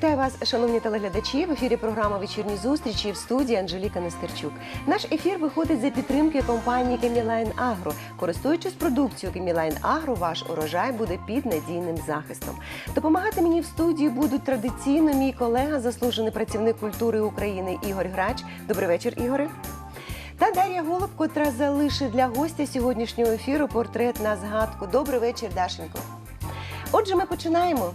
Вітаю вас, шановні телеглядачі. В ефірі програма Вечірні зустрічі в студії Анжеліка Нестерчук. Наш ефір виходить за підтримки компанії Кемілайн Агро. Користуючись продукцією Кемілайн Агро, ваш урожай буде під надійним захистом. Допомагати мені в студії будуть традиційно мій колега, заслужений працівник культури України Ігор Грач. Добрий вечір, Ігоре. Та Дар'я Голуб, котра залишить для гостя сьогоднішнього ефіру портрет на згадку. Добрий вечір, Дашенько. Отже, ми починаємо.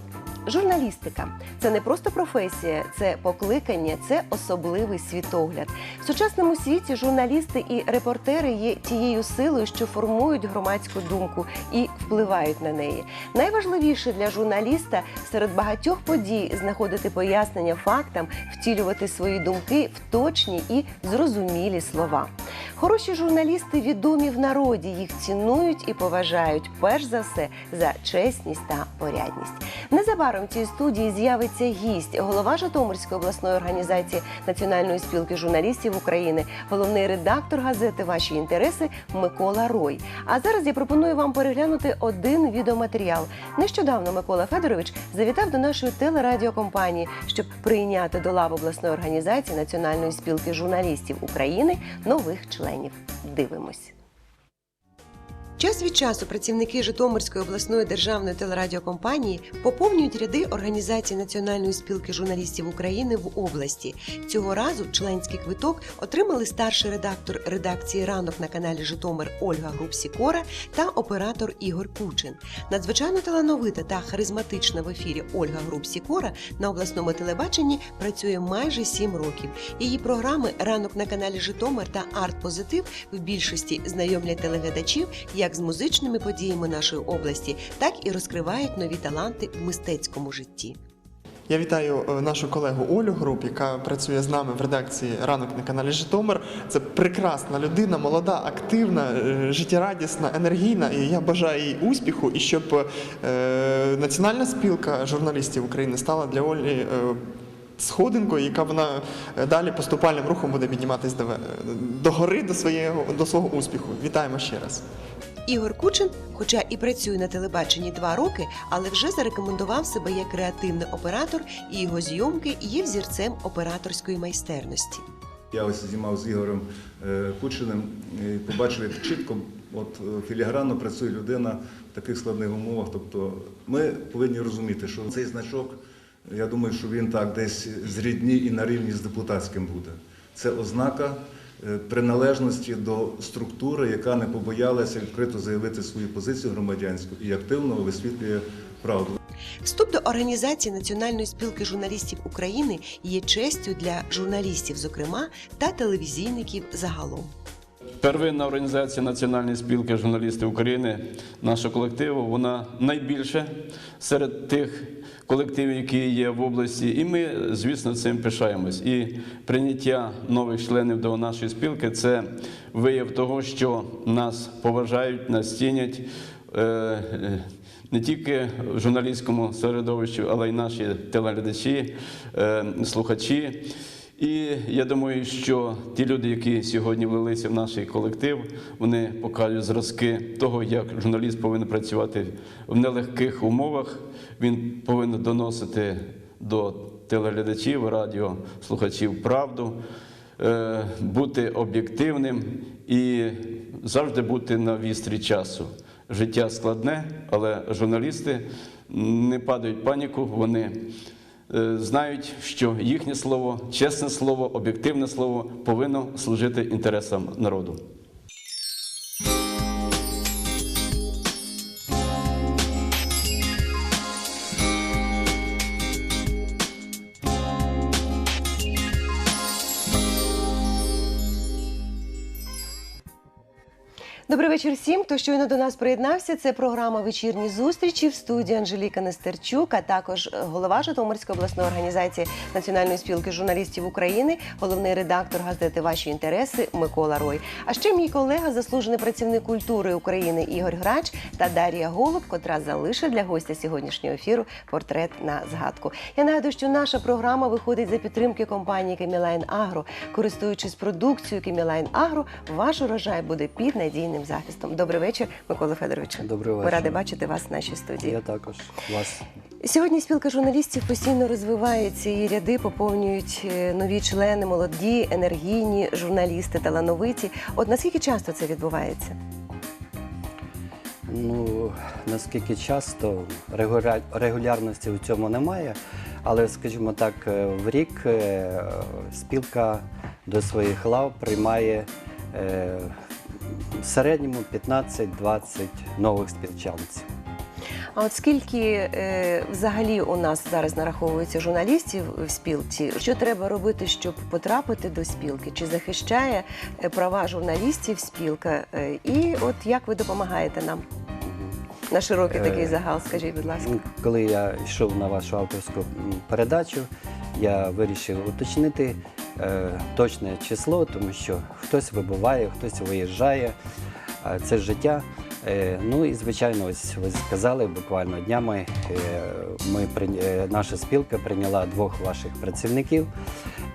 Журналістика це не просто професія, це покликання, це особливий світогляд. В сучасному світі журналісти і репортери є тією силою, що формують громадську думку і впливають на неї. Найважливіше для журналіста серед багатьох подій знаходити пояснення фактам, втілювати свої думки в точні і зрозумілі слова. Хороші журналісти відомі в народі, їх цінують і поважають перш за все за чесність та порядність. Незабаром в цій студії з'явиться гість, голова Житомирської обласної організації Національної спілки журналістів України, головний редактор газети Ваші інтереси Микола Рой. А зараз я пропоную вам переглянути один відеоматеріал. Нещодавно Микола Федорович завітав до нашої телерадіокомпанії, щоб прийняти до лав обласної організації Національної спілки журналістів України нових членів. Дивимось. Час від часу працівники Житомирської обласної державної телерадіокомпанії поповнюють ряди організації Національної спілки журналістів України в області. Цього разу членський квиток отримали старший редактор редакції ранок на каналі Житомир Ольга Грубсікора та оператор Ігор Кучин. Надзвичайно талановита та харизматична в ефірі Ольга Грубсікора на обласному телебаченні працює майже сім років. Її програми Ранок на каналі Житомир та Арт Позитив в більшості знайомлять телеглядачів як з музичними подіями нашої області, так і розкривають нові таланти в мистецькому житті. Я вітаю е, нашу колегу Олю Груп, яка працює з нами в редакції ранок на каналі Житомир. Це прекрасна людина, молода, активна, е, життєрадісна, енергійна. І я бажаю їй успіху і щоб е, Національна спілка журналістів України стала для Олі. Сходинкою, яка вона далі поступальним рухом буде підніматись до, до гори до, своєго, до свого успіху. Вітаємо ще раз. Ігор Кучин, хоча і працює на телебаченні два роки, але вже зарекомендував себе як креативний оператор, і його зйомки є взірцем операторської майстерності. Я ось знімав з Ігорем е, Кучиним і побачив, як чітко, от е, філігранно працює людина в таких складних умовах. Тобто ми повинні розуміти, що цей значок, я думаю, що він так десь зрідні і на рівні з депутатським буде. Це ознака приналежності до структури, яка не побоялася відкрито заявити свою позицію громадянську і активно висвітлює правду. Вступ до організації Національної спілки журналістів України є честю для журналістів, зокрема, та телевізійників загалом. Первинна організація Національної спілки журналістів України, нашого колективу, вона найбільша серед тих колективів, які є в області. І ми, звісно, цим пишаємось. І прийняття нових членів до нашої спілки це вияв того, що нас поважають, нас цінять. е, е, Не тільки в журналістському середовищі, але й наші телеглядачі, е, слухачі. І я думаю, що ті люди, які сьогодні влилися в наш колектив, вони покажуть зразки того, як журналіст повинен працювати в нелегких умовах. Він повинен доносити до телеглядачів, радіослухачів правду, е, бути об'єктивним і завжди бути на вістрі часу. Життя складне, але журналісти не падають паніку. Вони знають, що їхнє слово, чесне слово, об'єктивне слово повинно служити інтересам народу. Вечір всім, хто щойно до нас приєднався. Це програма Вечірні зустрічі в студії Анжеліка Нестерчук, а також голова Житомирської обласної організації Національної спілки журналістів України, головний редактор газети Ваші інтереси Микола Рой. А ще мій колега, заслужений працівник культури України Ігор Грач та Дар'я Голуб, котра залишить для гостя сьогоднішнього ефіру портрет на згадку. Я нагадую, що наша програма виходить за підтримки компанії Кемілайн Агро. Користуючись продукцією Кемілайн Агро, ваш урожай буде під надійним соціальним захистом. Добрий вечір, Микола Федорович. Добрий Ми вечір. раді бачити вас в нашій студії. Я також вас. Сьогодні спілка журналістів постійно розвивається і ряди поповнюють е, нові члени, молоді, енергійні журналісти, талановиті. От наскільки часто це відбувається? Ну наскільки часто регуля- регулярності у цьому немає, але скажімо так, е, в рік е, спілка до своїх лав приймає в середньому 15-20 нових спілчанців. А от скільки е, взагалі у нас зараз нараховується журналістів в спілці? Що треба робити, щоб потрапити до спілки? Чи захищає е, права журналістів спілка? Е, і от як ви допомагаєте нам? На широкий Е, такий загал, скажіть, будь ласка. Коли я йшов на вашу авторську передачу, я вирішив уточнити е, точне число, тому що хтось вибуває, хтось виїжджає. Це життя. Е, ну і звичайно, ось ви сказали, буквально днями е, ми е, наша спілка прийняла двох ваших працівників.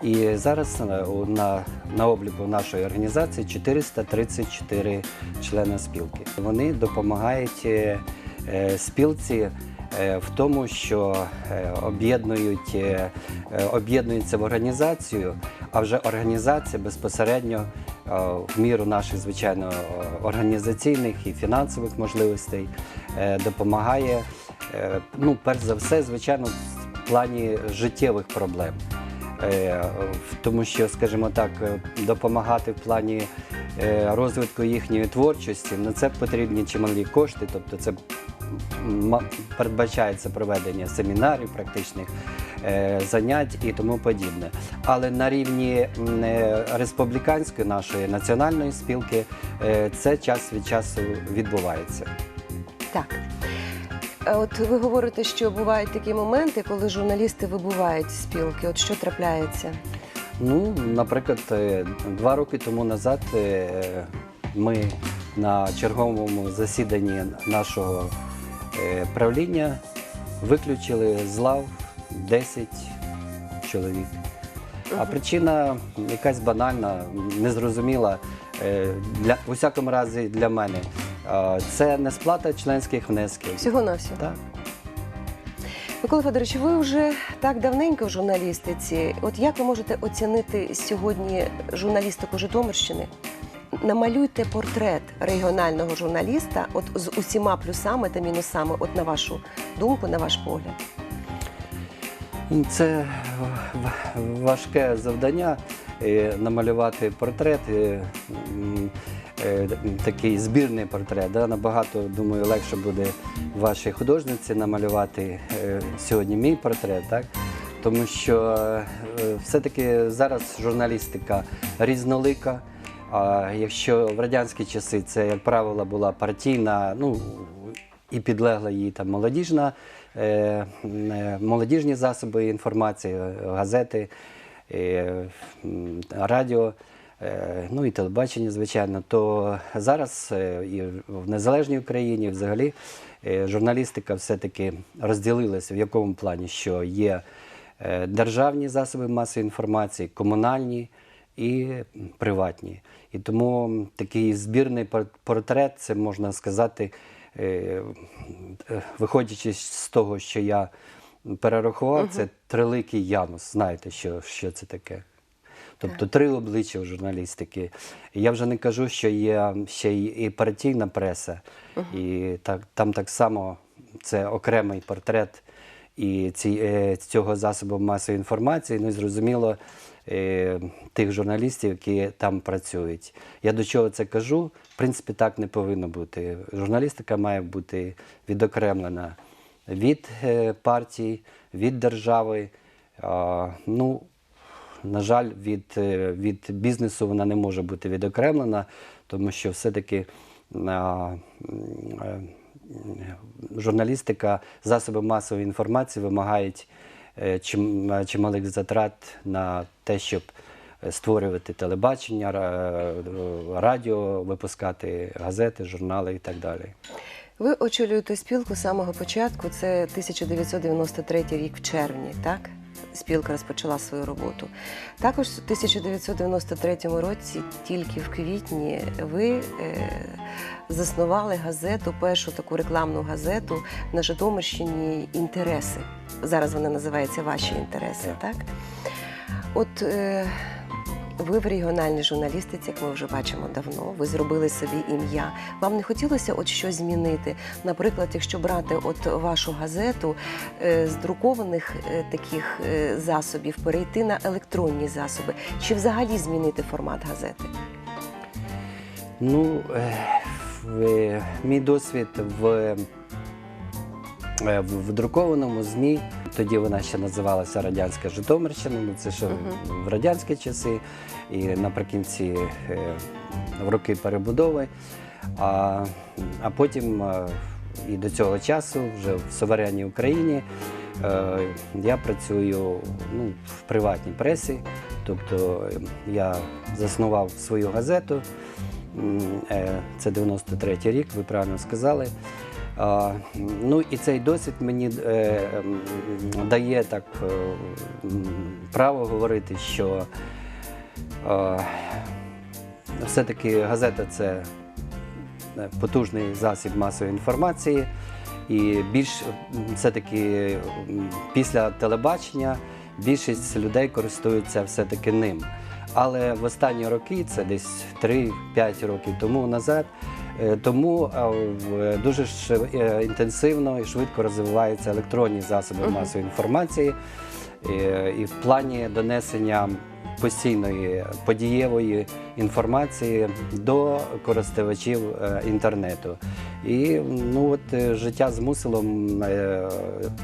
І зараз на, на, обліку нашої організації 434 члени спілки. Вони допомагають е, е, спілці е, в тому, що е, об'єднують, е, е, об'єднуються в організацію, а вже організація безпосередньо е, в міру наших звичайно е, організаційних і фінансових можливостей е, допомагає. е, Ну, перш за все, звичайно, в плані життєвих проблем. Е, Тому що, скажімо так, е, допомагати в плані е, розвитку їхньої творчості, на це потрібні чималі кошти, тобто це передбачається проведення семінарів, практичних занять і тому подібне. Але на рівні республіканської нашої національної спілки це час від часу відбувається. Так. Е, От ви говорите, що бувають такі моменти, коли журналісти вибувають з спілки. От що трапляється? Ну, наприклад, е, два роки тому назад е, ми на черговому засіданні нашого правління виключили з лав 10 чоловік. А причина якась банальна, незрозуміла. Для, у всякому разі для мене. Е, Це не сплата членських внесків. Всього на всього. Так. Микола Федорович, ви вже так давненько в журналістиці. От як ви можете оцінити сьогодні журналістику Житомирщини? Намалюйте портрет регіонального журналіста, от з усіма плюсами та мінусами, от на вашу думку, на ваш погляд. Це важке завдання е, намалювати портрет, е, м, е, такий збірний портрет. Набагато, думаю, легше буде вашій художниці намалювати е, сьогодні мій портрет, так? тому що е, все-таки зараз журналістика різнолика. А якщо в радянські часи це, як правило, була партійна, ну і підлегла їй там молодіжна, е, е, молодіжні засоби інформації, е, газети, е, радіо, е, ну і телебачення, звичайно, то зараз е, і в незалежній Україні взагалі е, журналістика все-таки розділилася в якому плані, що є е, державні засоби масової інформації, комунальні і приватні. І тому такий збірний пор- портрет, це можна сказати, е, е, виходячи з того, що я перерахував, це триликий Янус. Знаєте, що, що це таке? Тобто три обличчя в журналістики. Я вже не кажу, що є ще і партійна преса, і так, там так само це окремий портрет і ці, е, цього засобу масової інформації, ну і зрозуміло, е, тих журналістів, які там працюють. Я до чого це кажу? В принципі, так не повинно бути. Журналістика має бути відокремлена від е, партій, від держави. Ну, на жаль, від, е, від бізнесу вона не може бути відокремлена, тому що все-таки м, е, журналістика, засоби масової інформації вимагають е, чим, е, чималих затрат на те, щоб е, створювати телебачення, е, радіо, випускати газети, журнали і так далі. Ви очолюєте спілку з самого початку, це 1993 рік в червні, так? Спілка розпочала свою роботу. Також у 1993 році, тільки в квітні, ви е, заснували газету, першу таку рекламну газету на Житомирщині Інтереси. Зараз вона називається Ваші інтереси, так? От е, ви в регіональній журналістиці, як ми вже бачимо давно, ви зробили собі ім'я. Вам не хотілося от щось змінити? Наприклад, якщо брати от вашу газету е, з друкованих е, таких е, засобів, перейти на електронні засоби, чи взагалі змінити формат газети? Ну, мій досвід в, в, в друкованому ЗМІ, тоді вона ще називалася Радянська Житомирщина, ну це ще в радянські часи і наприкінці е, в роки перебудови. А, а потім е, і до цього часу, вже в суверенній Україні, е, я працюю ну, в приватній пресі, тобто е, я заснував свою газету. Е, Це 93-й рік, ви правильно сказали. Ну і цей досвід мені е, дає так е, право говорити, що все-таки газета це е, потужний засіб масової інформації. І більш все-таки після телебачення більшість людей користуються все-таки ним. Але в останні роки, це десь 3-5 років тому назад, тому е, в- дуже е, інтенсивно і швидко розвиваються електронні засоби масової інформації. Е, І в плані донесення постійної подієвої інформації до користувачів інтернету. І ну от життя змусило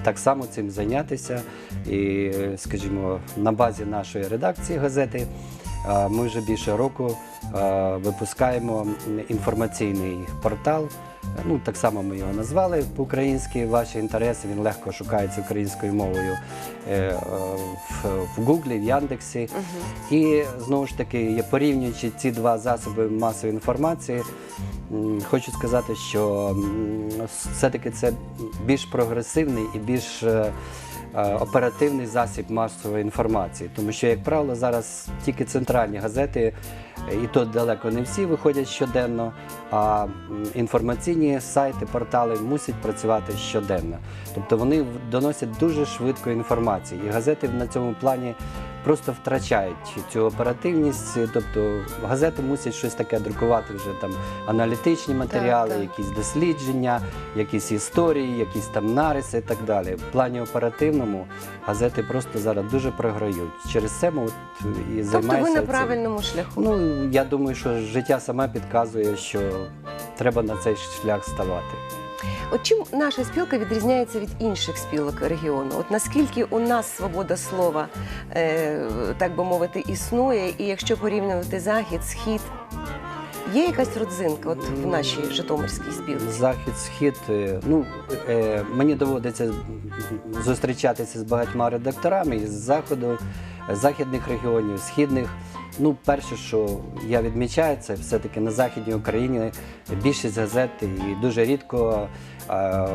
так само цим зайнятися. І, скажімо, на базі нашої редакції газети ми вже більше року випускаємо інформаційний портал. Ну, так само ми його назвали по-українськи. Ваші інтереси він легко шукається українською мовою е, в, Гуглі, в Яндексі. І знову ж таки, порівнюючи ці два засоби масової інформації, хочу сказати, що все-таки це більш прогресивний і більш е, оперативний засіб масової інформації. Тому що, як правило, зараз тільки центральні газети, е, і то далеко не всі виходять щоденно, а інформаційні сайти, портали мусять працювати щоденно. Тобто вони доносять дуже швидко інформацію. І газети на цьому плані просто втрачають цю оперативність. Тобто газети мусять щось таке друкувати вже там аналітичні матеріали, так. якісь дослідження, якісь історії, якісь там нариси і так далі. В плані оперативному газети просто зараз дуже програють. Через це ми от і Тобто ви на цим. правильному шляху. Ну я думаю, що життя саме підказує, що треба на цей шлях ставати. От чим наша спілка відрізняється від інших спілок регіону? От наскільки у нас свобода слова, е, так би мовити, існує, і якщо порівнювати захід, схід, є якась родзинка от в нашій Житомирській спілці? Захід, схід. е, Ну е, мені доводиться зустрічатися з багатьма редакторами із заходу, західних регіонів, східних. Ну, перше, що я відмічаю, це все-таки на Західній Україні більшість газет і дуже рідко е,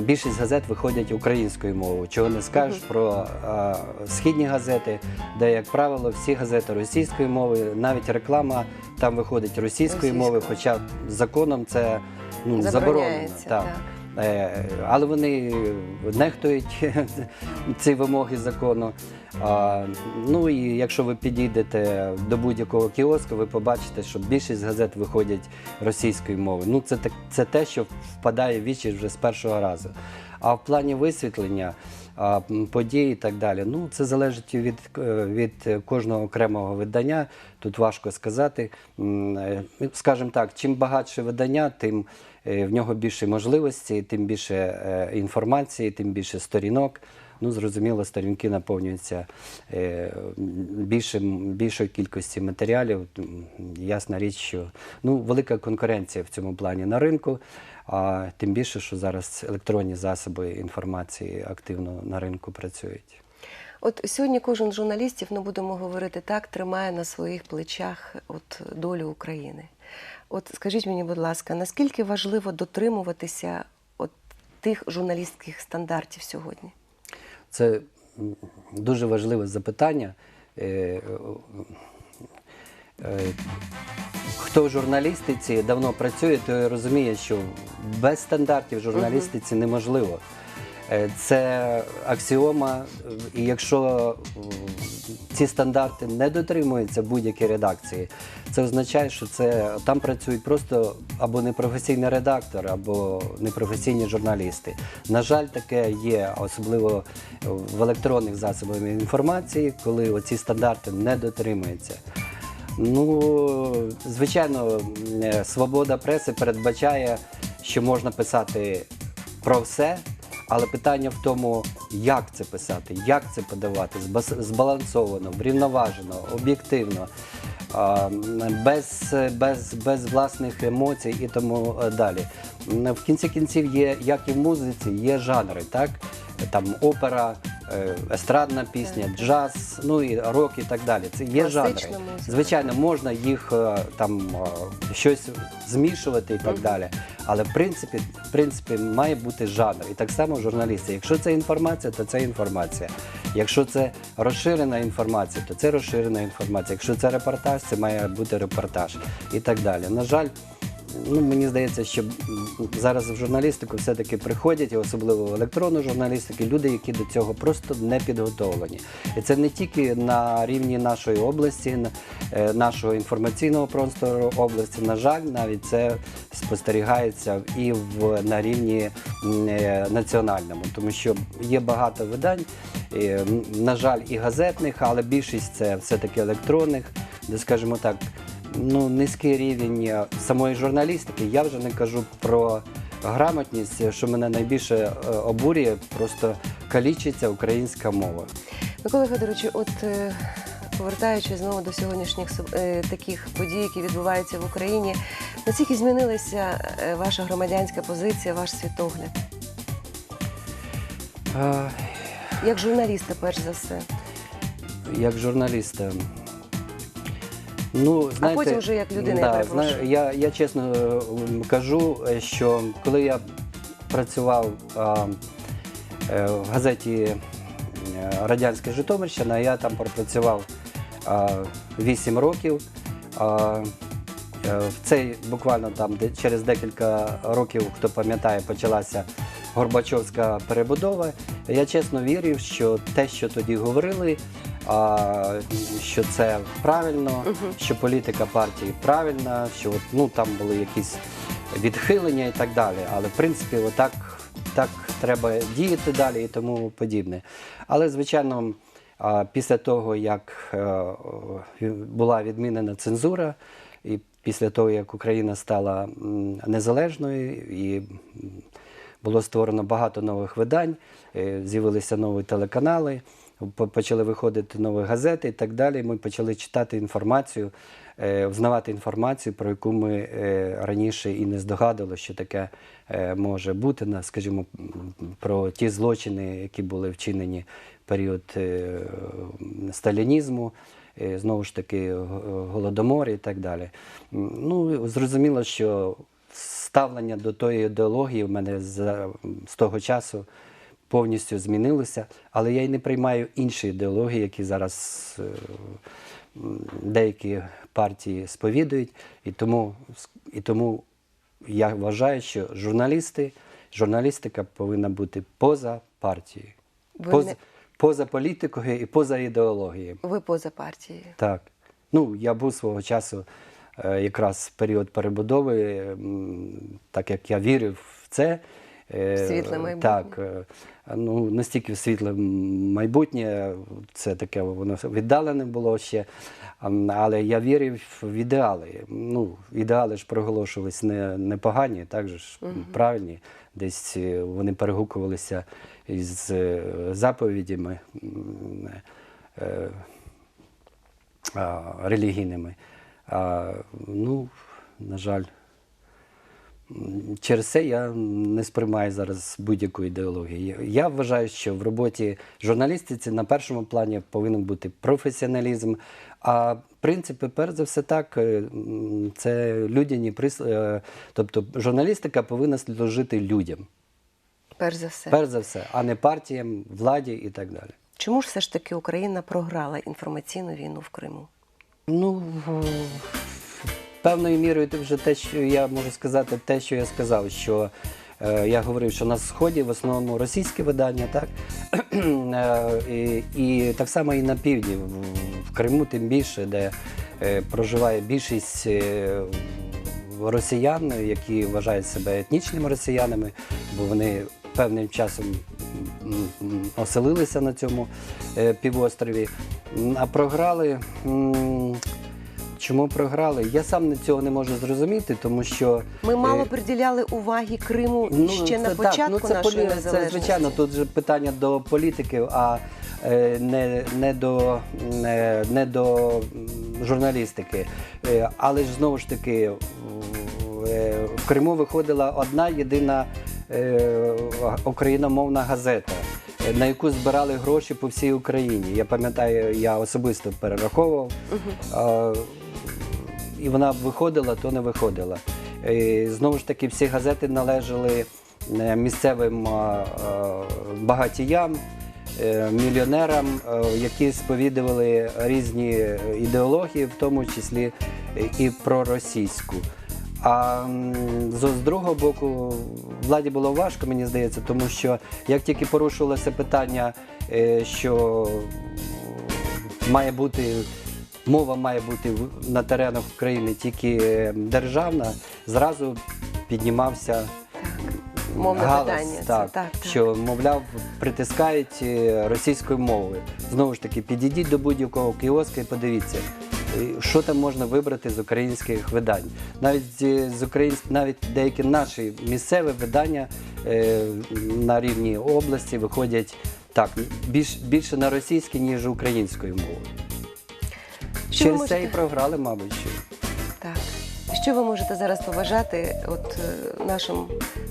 більшість газет виходять українською мовою. Чого не скажеш про е, східні газети, де, як правило, всі газети російською мовою, навіть реклама там виходить російською Російською. мовою, хоча законом це ну, заборонено. Так. так. Е, Але вони нехтують ці вимоги закону. Ну і якщо ви підійдете до будь-якого кіоску, ви побачите, що більшість газет виходять російською мовою. Ну це це те, що впадає в вічі вже з першого разу. А в плані висвітлення подій і так далі, ну це залежить від, е, від кожного окремого видання. Тут важко сказати. Е, Скажімо так, чим багатше видання, тим в нього більше можливостей, тим більше е, інформації, тим більше сторінок. Ну, зрозуміло, сторінки наповнюються е, більшим, більшою кількістю матеріалів. Ясна річ, що ну, велика конкуренція в цьому плані на ринку, а тим більше, що зараз електронні засоби інформації активно на ринку працюють. От сьогодні кожен журналістів, ну будемо говорити так, тримає на своїх плечах от долю України. От скажіть мені, будь ласка, наскільки важливо дотримуватися от тих журналістських стандартів сьогодні? Це дуже важливе запитання. Е, е, Хто в журналістиці давно працює, той розуміє, що без стандартів журналістиці неможливо. Е, Це аксіома, і якщо ці стандарти не дотримуються будь-якій редакції, це означає, що це там працюють просто або непрофесійний редактор, або непрофесійні журналісти. На жаль, таке є, особливо в електронних засобах інформації, коли оці стандарти не дотримуються. Ну, звичайно, е, свобода преси передбачає, що можна писати про все, але питання в тому, як це писати, як це подавати, збалансовано, врівноважено, об'єктивно, без, без, без власних емоцій і тому е, далі. В кінці кінців є, як і в музиці, є жанри, так? Там опера, е, естрадна пісня, джаз, ну і рок і так далі. Це є жанри. Класична музика. Звичайно, можна їх е, там е, щось змішувати і так далі. Але в принципі, в принципі, має бути жанр. І так само журналісти. Якщо це інформація, то це інформація. Якщо це розширена інформація, то це розширена інформація. Якщо це репортаж, це має бути репортаж і так далі. На жаль. Ну, мені здається, що зараз в журналістику все-таки приходять, особливо в електронну журналістику, люди, які до цього просто не підготовлені. І це не тільки на рівні нашої області, е, нашого інформаційного простору області. На жаль, навіть це спостерігається і в на рівні е, національному, тому що є багато видань, на жаль, і газетних, але більшість це все-таки електронних, де, скажімо так, ну, низький рівень самої журналістики. Я вже не кажу про грамотність, що мене найбільше е, обурює, просто калічиться українська мова. Микола Федоровичу, от е, повертаючись знову до сьогоднішніх е, таких подій, які відбуваються в Україні, наскільки змінилася ваша громадянська позиція, ваш світогляд? Як журналіста, перш за все. Як журналіста. Ну, знаєте, потім вже як людина, я да, перепрошую. знаю, я, я чесно е, кажу, е, що коли я працював а, е, в газеті е, Радянська Житомирщина, я там пропрацював а, 8 років. А, е, в цей буквально там де- через декілька років, хто пам'ятає, почалася Горбачовська перебудова. Я чесно вірив, що те, що тоді говорили, а, що це правильно, що політика партії правильна, що от, ну, там були якісь відхилення і так далі. Але в принципі, отак так треба діяти далі і тому подібне. Але, звичайно, а, після того, як е, була відмінена цензура, і після того, як Україна стала незалежною і було створено багато нових видань, е, з'явилися нові телеканали, почали виходити нові газети і так далі. Ми почали читати інформацію, е, взнавати інформацію, про яку ми е, раніше і не здогадували, що таке е, може бути, скажімо, про ті злочини, які були вчинені в період сталінізму. Знову ж таки, голодомор і так далі. Ну, зрозуміло, що ставлення до тої ідеології в мене з, з того часу повністю змінилося, але я й не приймаю інші ідеології, які зараз е, деякі партії сповідують. І тому, і тому я вважаю, що журналісти, журналістика повинна бути поза партією, Ви поза, не- поза політикою і поза ідеологією. Ви поза партією. Так. Ну, я був свого часу е, якраз в період перебудови, так як я вірив в це. Е, світле майбутнє. Так, е, ну, настільки світле майбутнє, це таке воно віддалене було ще. Але я вірив в ідеали. Ну, ідеали ж проголошувались не, не погані, так же ж правильні. Десь е, вони перегукувалися із заповідями. е, релігійними. А, ну, на жаль, через це я не сприймаю зараз будь-яку ідеологію. Я вважаю, що в роботі журналістиці на першому плані повинен бути професіоналізм. А принципи, перш за все, так, е, це людяні прис- е, Тобто журналістика повинна служити людям, Перш за все. перш за все, а не партіям, владі і так далі. Чому ж все ж таки Україна програла інформаційну війну в Криму? Ну, в- певною мірою ти вже те, що я можу сказати, те, що я сказав, що е, я говорив, що на сході в основному російське видання, так Е, і, так само і на півдні, в, в Криму, тим більше, де е, проживає більшість. е, Росіян, які вважають себе етнічними росіянами, бо вони певним часом оселилися на цьому е, півострові. А програли. Чому програли? Я сам цього не можу зрозуміти, тому що Ми мало е, приділяли уваги Криму ще на початку так, ну, це, нашої полі- незалежності. Це звичайно, тут же питання до політиків, а е, не, не, до, не, не до журналістики. Е, Але ж знову ж таки в- Криму виходила одна єдина україномовна газета. На яку збирали гроші по всій Україні. Я пам'ятаю, я особисто перераховував. А, і вона виходила, то не виходила. І, знову ж таки, всі газети належали е, місцевим а, а, багатіям, е, мільйонерам, е, які сповідували різні ідеології, в тому числі і проросійську. А з другого боку, владі було важко, мені здається, тому що як тільки порушувалося питання, е, що має бути мова має бути на теренах України тільки е, державна, зразу піднімався Мовне галас, питання, це так, так, так. що, мовляв, притискають е, російською мовою. Знову ж таки, підійдіть до будь-якого кіоска і подивіться. е, Що там можна вибрати з українських видань? Навіть з українсь... навіть деякі наші місцеві видання е, на рівні області виходять так більш, більше на російській, ніж українською мовою. Що Через це і програли, мабуть. Що. Так. Що ви можете зараз побажати от е, нашим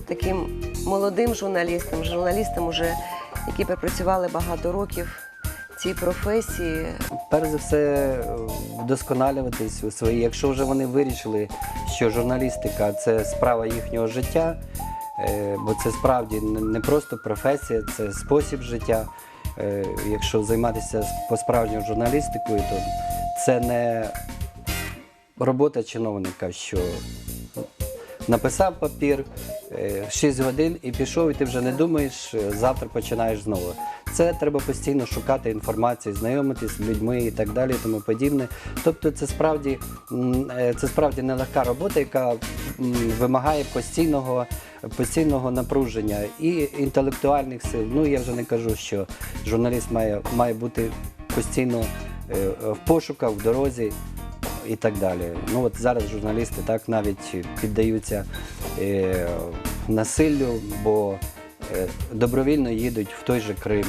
таким молодим журналістам, журналістам, уже, які пропрацювали багато років в цій професії? Перш за все, вдосконалюватись у своїй. Якщо вже вони вирішили, що журналістика це справа їхнього життя, е, бо це справді не просто професія, це спосіб життя. Е, Якщо займатися по-справжньому журналістикою, то це не робота чиновника, що написав папір, 6 годин і пішов, і ти вже не думаєш, е, завтра починаєш знову. Це треба постійно шукати інформацію, знайомитись з людьми і так далі, і тому подібне. Тобто, це справді е, це справді нелегка робота, яка вимагає постійного, постійного напруження і інтелектуальних сил. Ну я вже не кажу, що журналіст має, має бути постійно е, в пошуках, в дорозі і так далі. Ну от зараз журналісти так навіть піддаються е, насиллю, бо е, добровільно їдуть в той же Крим.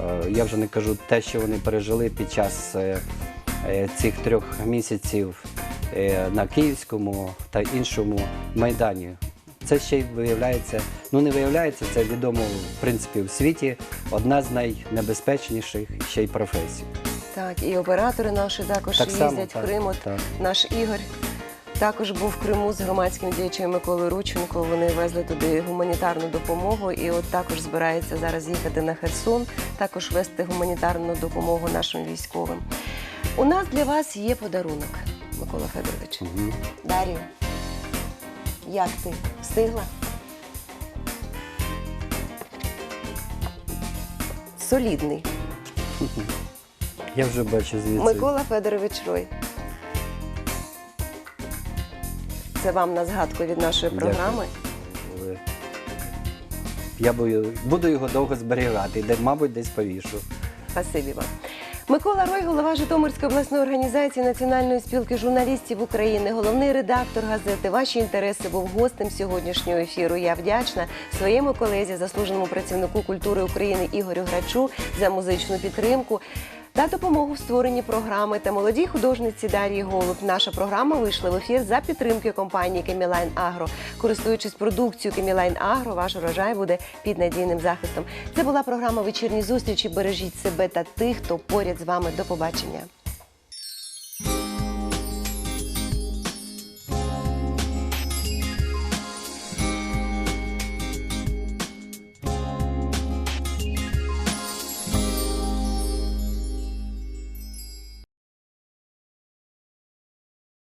Е, я вже не кажу те, що вони пережили під час е, е, цих трьох місяців е, на Київському та іншому майдані. Це ще й виявляється, ну не виявляється, це відомо в принципі в світі одна з найнебезпечніших ще й професій. Так, і оператори наші також Так само, їздять так, в Крим. От так. Наш Ігор також був в Криму з громадським діячем Миколою Рученко. Вони везли туди гуманітарну допомогу, і от також збирається зараз їхати на Херсон, також вести гуманітарну допомогу нашим військовим. У нас для вас є подарунок, Микола Федорович. Мгм. Дар'ю, як ти? Встигла? Солідний. Я вже бачу звідси. Микола Федорович Рой. Це вам на згадку від нашої Дякую. програми. Я буду його довго зберігати, де, мабуть, десь повішу. Спасибі вам. Микола Рой, голова Житомирської обласної організації Національної спілки журналістів України, головний редактор газети. Ваші інтереси був гостем сьогоднішнього ефіру. Я вдячна своєму колезі, заслуженому працівнику культури України Ігорю Грачу за музичну підтримку. Та допомогу в створенні програми та молодій художниці Дар'ї Голуб. Наша програма вийшла в ефір за підтримки компанії Кемілайн Агро. Користуючись продукцією Кемілайн Агро, ваш урожай буде під надійним захистом. Це була програма Вечірні зустрічі. Бережіть себе та тих, хто поряд з вами. До побачення.